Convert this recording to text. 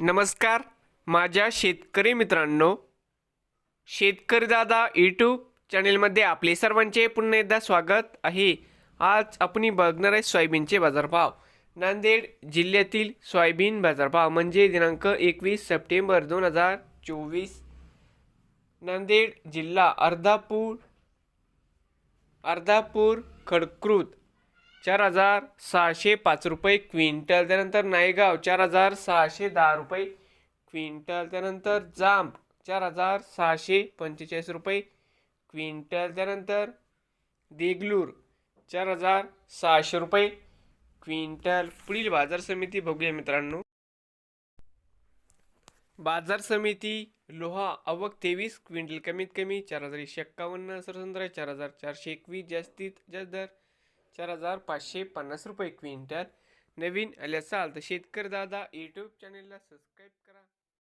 नमस्कार. माझ्या शेतकरी मित्रांनो शेतकरी दादा यूट्यूब चॅनेलमध्ये आपले सर्वांचे पुन्हा एकदा स्वागत आहे. आज आपण बघणार आहे सोयाबीनचे बाजारभाव. नांदेड जिल्ह्यातील सोयाबीन बाजारभाव म्हणजे दिनांक एकवीस सप्टेंबर दोन हजार चोवीस. नांदेड जिल्हा अर्धापूर अर्धापूर खडकृत चार हजार सहाशे पाच रुपये क्विंटल. त्यानंतर नायगाव चार हजार सहाशे दहा रुपये क्विंटल. त्यानंतर जांब चार हजार सहाशे पंचेचाळीस रुपये क्विंटल. त्यानंतर देगलूर चार हजार सहाशे रुपये क्विंटल. पुढील बाजार समिती बघूया मित्रांनो. बाजार समिती लोहा आवक तेवीस क्विंटल कमीत कमी चार हजार एकशे एक्कावन्न सरसंद्र चार हजार चारशे एकवीस जास्तीत जास्त दर चार हजार पाचशे पन्नास रुपये क्विंटल. नवीन आले असाल तर शेतकरी दादा यूट्यूब चॅनेलला सबस्क्राईब करा.